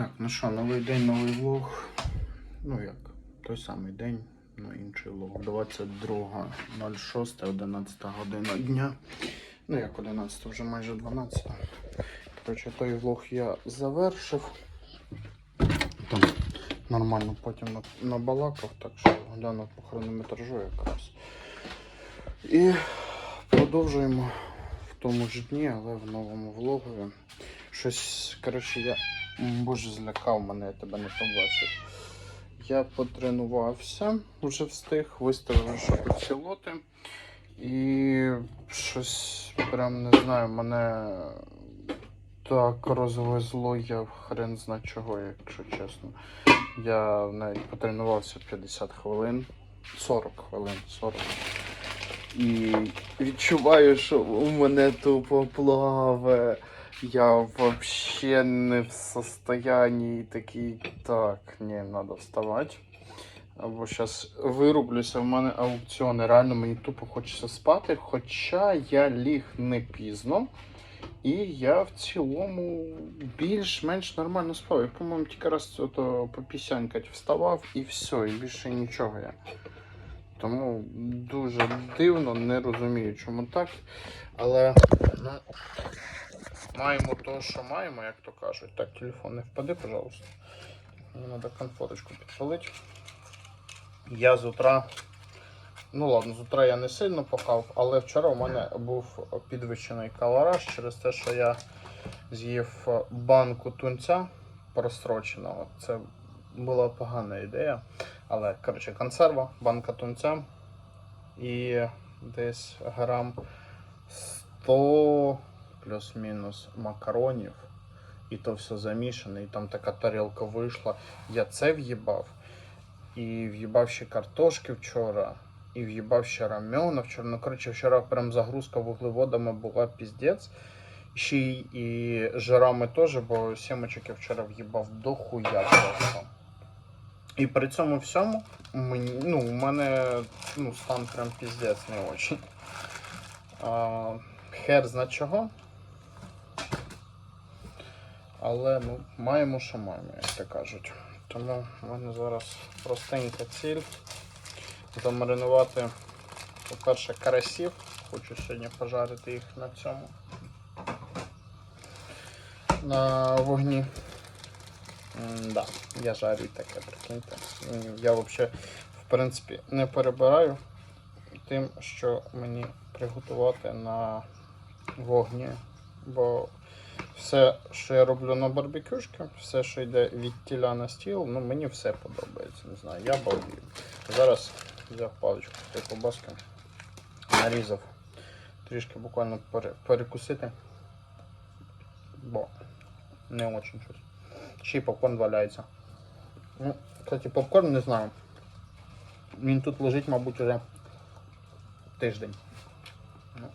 Так, ну що, новий день, новий влог. Ну як, той самий день, ну інший влог. 22.06, 11 година дня. Ну як 11, вже майже 12. Коротше, той влог я завершив. Там нормально потім набалакав, так що глянув по хронометражу якраз. І продовжуємо в тому ж дні, але в новому влогові. Щось, коротше, я. Боже, злякав мене, я тебе не побачив. Я потренувався, вже встиг, виставив ще лоти. І щось прям не знаю, мене так розвезло, я хрен зна чого, якщо чесно. Я навіть потренувався 50 хвилин, 40 хвилин, 40. І відчуваю, що у мене тупо плаве. Я вообще не в состоянии такий. Так, не, надо вставати. Або зараз вирублюся, в мене аукціони. Реально мені тупо хочеться спати, хоча я ліг не пізно. І я в цілому більш-менш нормально спав. Я, по-моєму, тільки раз ото попісянькать вставав і все, і більше нічого я. Тому дуже дивно, не розумію, чому так. Але ну, маємо то, що маємо, як то кажуть. Так, телефон не впади, пожалуйста. Мені треба конфорочку підпалити. Я з утра. Ну ладно, з утра я не сильно пахав, але вчора у мене був підвищений калораж через те, що я з'їв банку тунця простроченого. Це була погана ідея. Але, коротше, консерва, банка тунця і десь грам 100 плюс-мінус макаронів. І то все замішане, і там така тарілка вийшла. Я це в'їбав. І в'їбав ще картошки вчора, і в'їбав ще рамена вчора. Ну, коротше, вчора прям загрузка вуглеводами була піздець. Ще й і жирами теж, бо сімочок я вчора в'їбав до хуя просто. І при цьому всьому мені, ну, у мене ну, стан прям піздець не очень. А, хер зна чого. Але ну, маємо, що маємо, як то кажуть. Тому в мене зараз простенька ціль. Замаринувати, по-перше, карасів. Хочу сьогодні пожарити їх на цьому. На вогні. М, Да, я жарю таке, прикиньте. Я взагалі, в принципі, не перебираю тим, що мені приготувати на вогні. Бо все, що я роблю на барбекюшки, все, що йде від тіля на стіл, ну мені все подобається. Не знаю, я балдію. Зараз взяв паличку з ковбаски, нарізав трішки буквально пере- перекусити. Бо не очень щось. Ще й попкорн валяється. Ну, кстати, попкорн не знаю. Він тут лежить, мабуть, уже тиждень. Ну,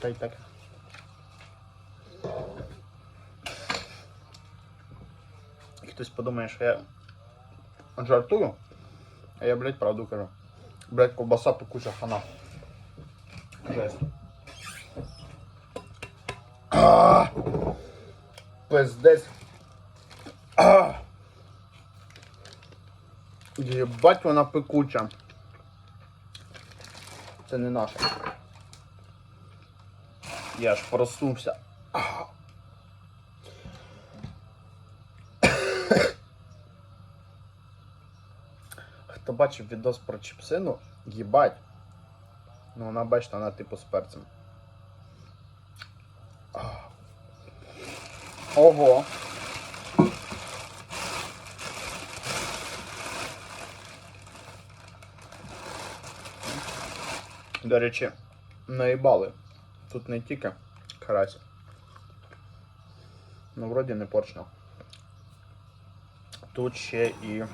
та й так. Хтось подумає, що я жартую, а я, блядь, правду кажу. Блядь, ковбаса пекуча хана. Жесть. Пиздець. Єбать вона пекуча. Це не наше. Я аж проснувся. Бачив відос про чіпсину, їбать. Ну вона бачите, вона типу з перцем. Ого. До речі, наїбали. Тут не тільки карась. Ну, вроді не порчно. Тут ще і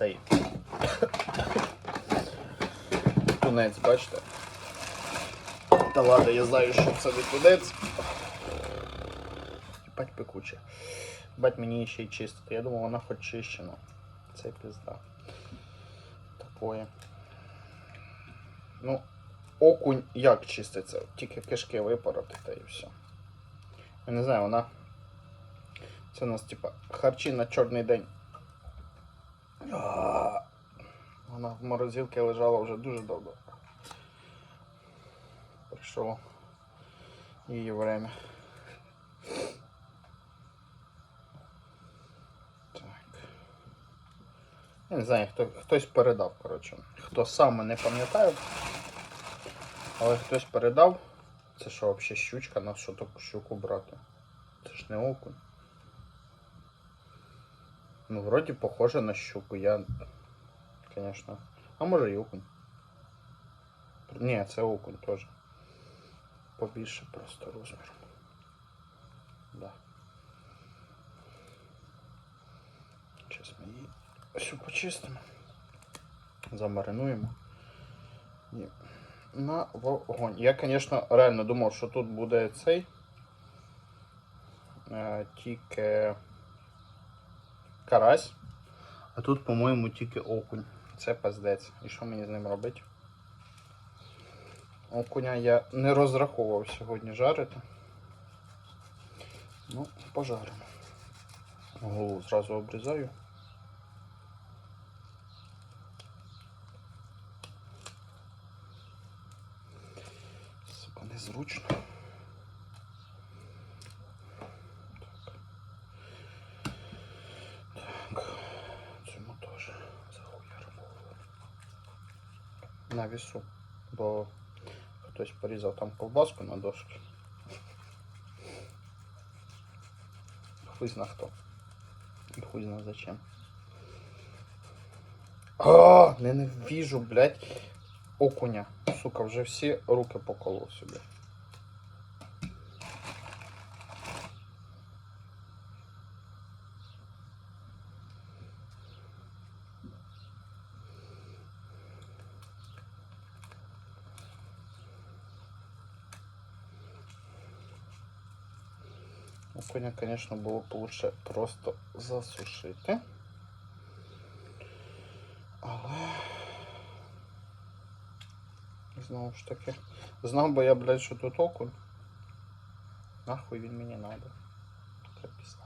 цей тунець, бачите? Та ладно, я знаю, що це не тунець. Бать пекуче. Бать мені ще й чистити. Я думав, вона хоч чищена. Це пізда. Такое. Ну, окунь як чиститься? Тільки кишки випороти та і все. Я не знаю, вона. Це у нас типа харчі на чорний день. Вона в морозилці лежала вже дуже довго. Прийшло її время. Так. Я не знаю, хто, хтось передав, коротше. Хто саме не пам'ятаю. Але хтось передав. Це що взагалі щучка, на що таку щуку брати? Це ж не окунь. Ну, вроді похоже на щуку. Я, конечно. А може і окунь. Ні, це окунь теж. Побільше просто розміром. Да. Зараз ми її все почистимо. Замаринуємо. І на вогонь. Я, звісно, реально думав, що тут буде цей. Е, тільки карась. А тут, по-моєму, тільки окунь. Це пиздець. І що мені з ним робити? Окуня я не розраховував сьогодні жарити. Ну, пожаримо. Голову зразу обрізаю. Сука, незручно. Так. Цьому теж захуяримо. На вісу, бо хтось порізав там ковбаску на дошки. Хуй зна хто. І хуй зна зачем. А, ненавижу, блядь, окуня. Сука, вже всі руки поколов собі. Окуня, конечно, було б лучше просто засушити. Але. Знову ж таки. Знав би я, блядь, що тут окунь. Нахуй він мені пізда.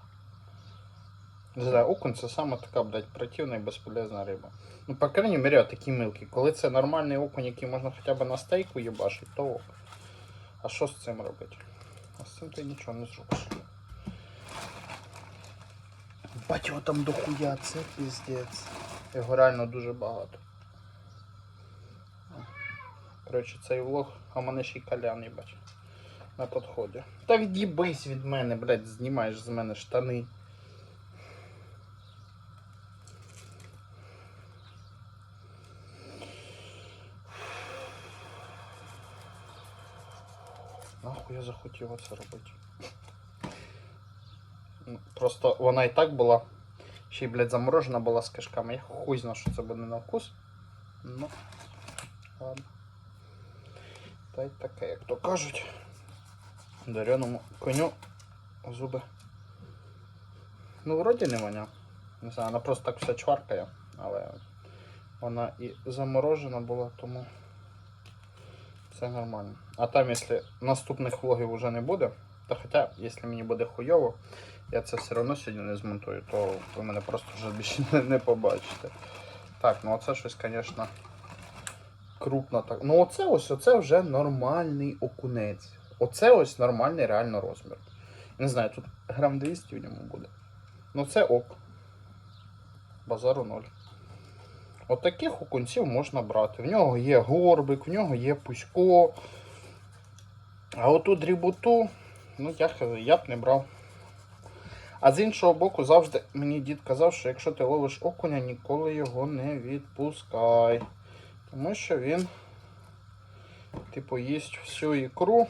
Не знаю, окунь це саме така, блядь, противна і безполезна риба. Ну, по крайней мере, такі милки. Коли це нормальний окунь, який можна хоча б на стейку їбашити, то ок. А що з цим робити? А з цим ти нічого не зробиш. Бать його там дохуя, це піздець. Його реально дуже багато. Коротше, цей влог, а мене ще й калян, їбать. На підході. Та від'їбись від мене, блядь, знімаєш з мене штани. Нахуй я захотів оце робити. Просто вона і так була. Ще й, блядь, заморожена була з кишками. Я хуй знаю, що це буде на вкус. Ну, ладно. Та й таке, як то кажуть. Дареному коню зуби. Ну, вроді не воня. Не знаю, вона просто так вся чваркає, але вона і заморожена була, тому це нормально. А там, якщо наступних влогів вже не буде, то хоча, якщо мені буде хуйово, я це все одно сьогодні не змонтую, то ви мене просто вже більше не, не побачите. Так, ну оце щось, звісно, крупно так. Ну оце ось, оце вже нормальний окунець. Оце ось нормальний реально розмір. Не знаю, тут грам 200 в ньому буде. Ну це ок. Базару ноль. От таких окунців можна брати. В нього є горбик, в нього є пусько. А оту дріботу, ну я, я б не брав. А з іншого боку, завжди мені дід казав, що якщо ти ловиш окуня, ніколи його не відпускай. Тому що він, типу, їсть всю ікру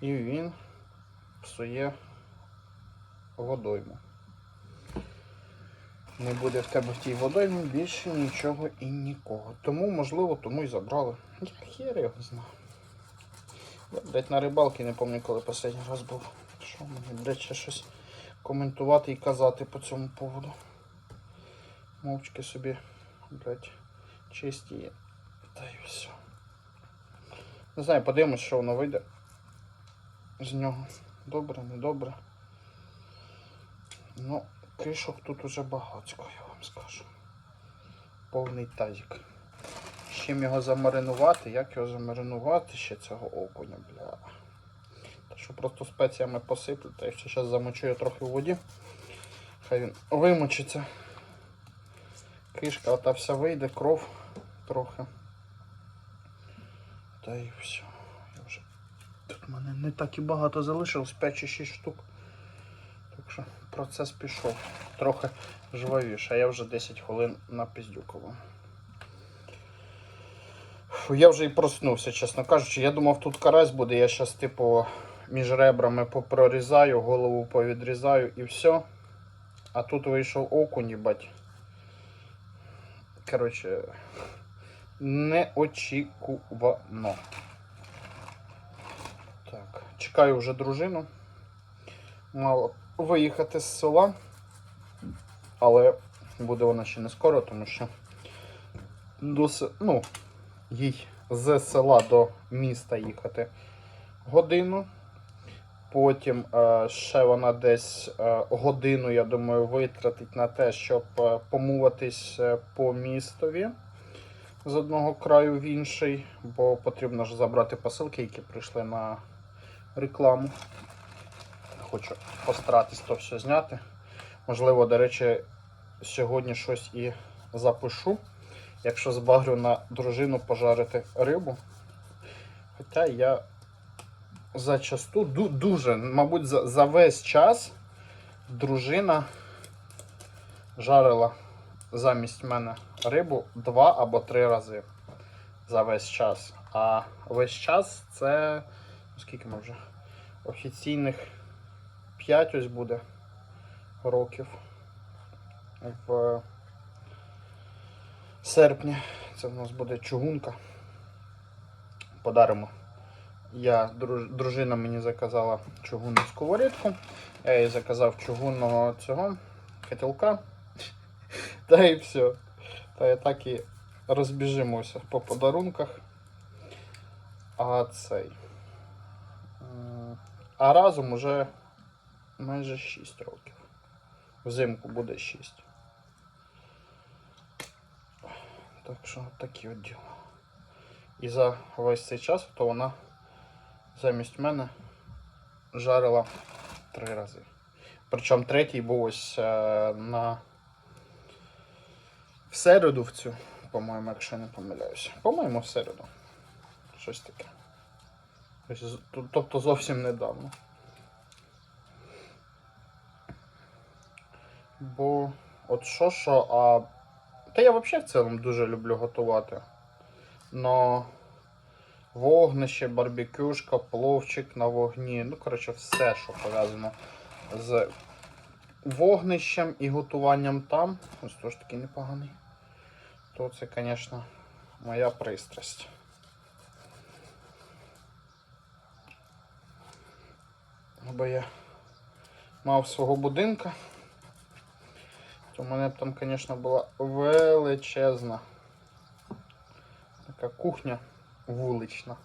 і він псує водойму. Не буде в тебе в тій водоймі більше нічого і нікого. Тому, можливо, тому і забрали. Я хер його знаю. Я, блядь, на рибалки не пам'ятаю, коли останній раз був. Що мені, ще щось коментувати і казати по цьому поводу. Мовчки собі, блядь, чисті є. Та й все. Не знаю, подивимось, що воно вийде з нього. Добре, не добре. Ну, кишок тут уже багатько, я вам скажу. Повний тазик. З чим його замаринувати? Як його замаринувати ще цього окуня, бля. Що просто спеціями посиплю, та я ще зараз замочу його трохи в воді. Хай він вимочиться. Кишка ота вся вийде, кров трохи. Та і все. Я вже... Тут в мене не так і багато залишилось, 5 чи 6 штук. Так що процес пішов. Трохи жвавіше, а я вже 10 хвилин напіздюкував. Фу, Я вже і проснувся, чесно кажучи. Я думав, тут карась буде, я зараз, типу, між ребрами попрорізаю, голову повідрізаю і все. А тут вийшов окунь, їбать. Коротше, неочікувано. Так, чекаю вже дружину. Мало виїхати з села. Але буде вона ще не скоро, тому що до, ну, їй з села до міста їхати годину. Потім е, ще вона десь е, годину, я думаю, витратить на те, щоб е, помуватись по містові з одного краю в інший, бо потрібно ж забрати посилки, які прийшли на рекламу. Хочу постаратись то все зняти. Можливо, до речі, сьогодні щось і запишу. Якщо збагрю на дружину пожарити рибу. Хоча я зачасту ду- дуже, мабуть, за, за весь час дружина жарила замість мене рибу два або три рази за весь час. А весь час це ну, скільки ми вже? Офіційних 5 ось буде років в серпні. Це в нас буде чугунка. Подаримо. Я, дружина мені заказала чугунну сковорідку. Я їй заказав чугунного цього котелка. Та і все. Та і так і розбіжимося по подарунках. А цей. А разом уже майже 6 років. Взимку буде 6. Так що такі от діла. І за весь цей час то вона замість мене жарила три рази. Причому третій був ось е, на в середу в цю, по-моєму, якщо не помиляюся. По-моєму, в середу. Щось таке. Тобто зовсім недавно. Бо от що що, а. Та я взагалі в цілому дуже люблю готувати. Но вогнище, барбекюшка, пловчик на вогні. Ну, коротше, все, що пов'язано з вогнищем і готуванням там. Ось теж такий непоганий. То це, звісно, моя пристрасть. Бо я мав свого будинка, то в мене б там, звісно, була величезна така кухня вулична.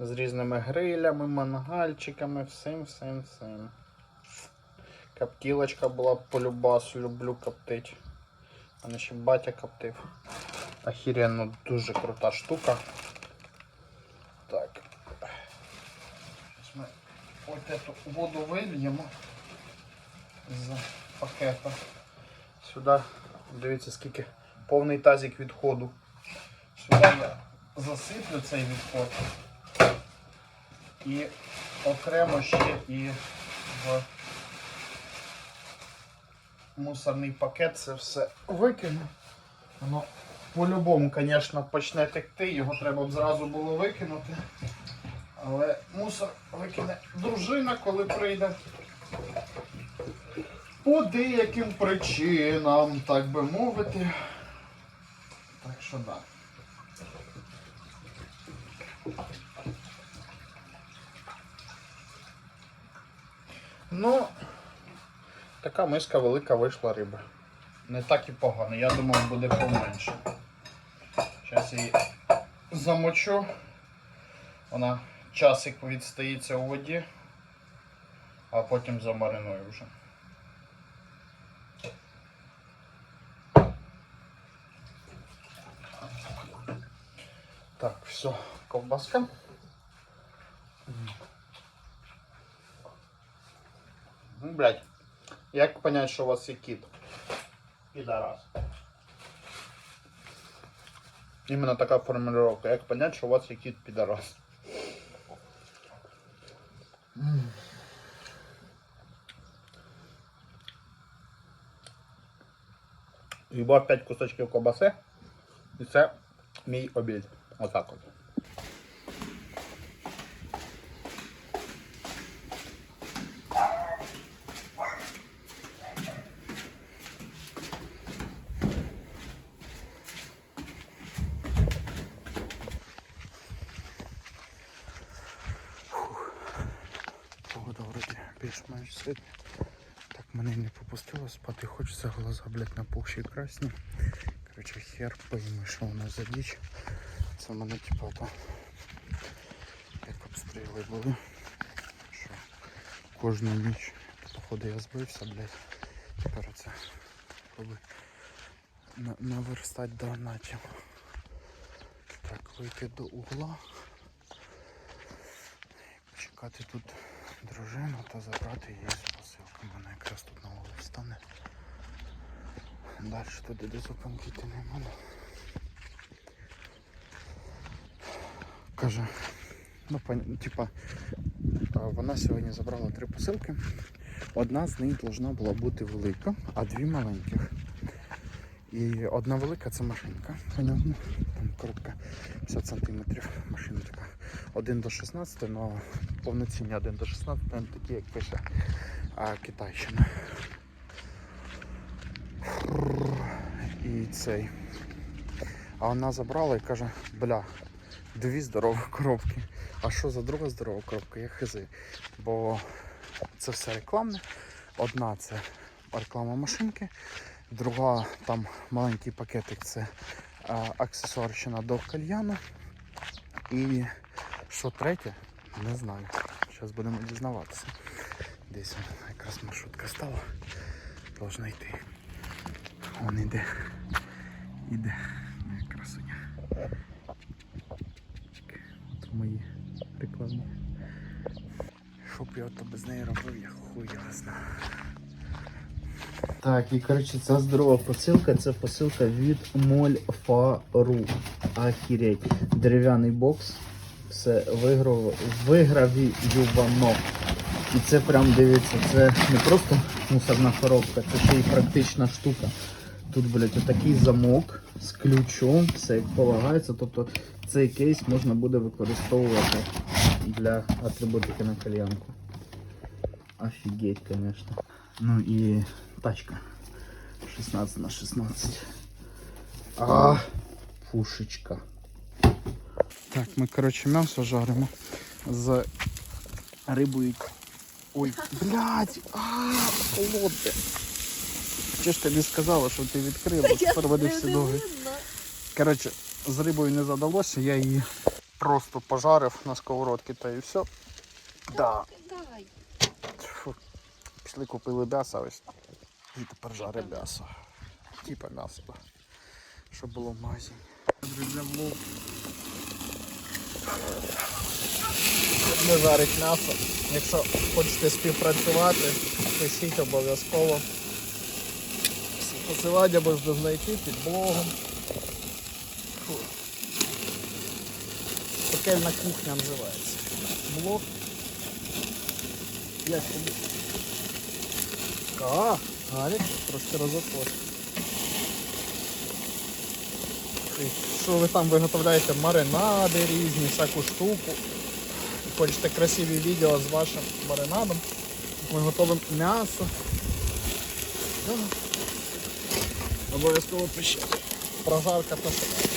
З різними грилями, мангальчиками, всім, всім, всім. Коптілочка була по любасу, люблю коптить. А не ще батя коптив. Охеренно дуже крута штука. Так. Зараз ми эту воду вильємо з пакета. Сюди, дивіться, скільки повний тазик відходу. Сюди я засиплю цей відход. І окремо ще і в мусорний пакет це все викину. Воно по-любому, звісно, почне текти, його треба б зразу було викинути. Але мусор викине дружина, коли прийде. По деяким причинам, так би мовити. Так що так. Да. Ну, така миска велика вийшла риба. Не так і погано, я думав буде поменше. Зараз її замочу. Вона часик відстоїться у воді. а потім замариную вже. Так, все, ковбаска. Блядь, як понять, що у вас є кіт? Підарас. Именно така формулировка. Як понять, що у вас є кіт підарас? Їбав 5 кусочків ковбаси. І це мій обід. Отак от. Погода вроді більш-менш сьогодні. Так мене не попустило спати, хочеться глаза, блядь, напухші красні. Короче, хер пойми, що воно за діч. Це мене типа то як обстріли були. Що кожну ніч, походу я збився, блядь. Тепер це коли на- наверстать до начав. Так, вийти до угла. Почекати тут дружину та забрати її з посилки. Вона якраз тут на вулиці стане. Далі туди до зупинки йти. Каже, ну типа, вона сьогодні забрала три посилки. Одна з них повинна була бути велика, а дві маленьких. І одна велика це машинка, понятно. Там коробка 50 сантиметрів. Машина така 1 до 16, але повноцінні 1 до 16, там такі, як пише а, Китайщина. І цей. А вона забрала і каже, бля, дві здорові коробки. А що за друга здорова коробка? Я хизи. Бо це все рекламне. Одна це реклама машинки, друга там маленький пакетик це а, аксесуарщина до кальяну. І що третє, не знаю. Зараз будемо дізнаватися. Десь якраз маршрутка стала. Должна йти. Вон іде. Іде. Моя красуня. Чик. Мої рекламні. Що б я то без неї робив, я хуй. Так, і коротше, ця здорова посилка, це посилка від Мольфару. Ахіреть. Дерев'яний бокс. Все виграв, вигравіювано. І це прям дивіться, це не просто мусорна коробка, це ще й практична штука. Тут, блядь, отакий замок з ключом, все як полагається. Тобто цей кейс можна буде використовувати для атрибутики на кальянку. Офігеть, звісно. Ну і тачка. 16 на 16. А, пушечка. Так, ми, коротше, м'ясо жаримо з рибою. Ой, блядь, а, холодне. Чи ж тобі сказала, що ти відкрила, тепер води всі ноги. Коротше, з рибою не задалося, я її просто пожарив на сковородці та і все. Да. Фу. Пішли купили м'ясо ось. І тепер жаримо м'ясо. Типа м'ясо. Щоб було в магазині. Для влог. Не жарить м'ясо. Якщо хочете співпрацювати, пишіть обов'язково. Посилання можна знайти під блогом. Пекельна кухня називається. Блог. Я собі. А, Гарік, трошки розошло. Що ви там виготовляєте маринади різні, всяку штуку. Хочете красиві відео з вашим маринадом. Ми готуємо м'ясо. Обов'язково пишіть. Прожарка то що.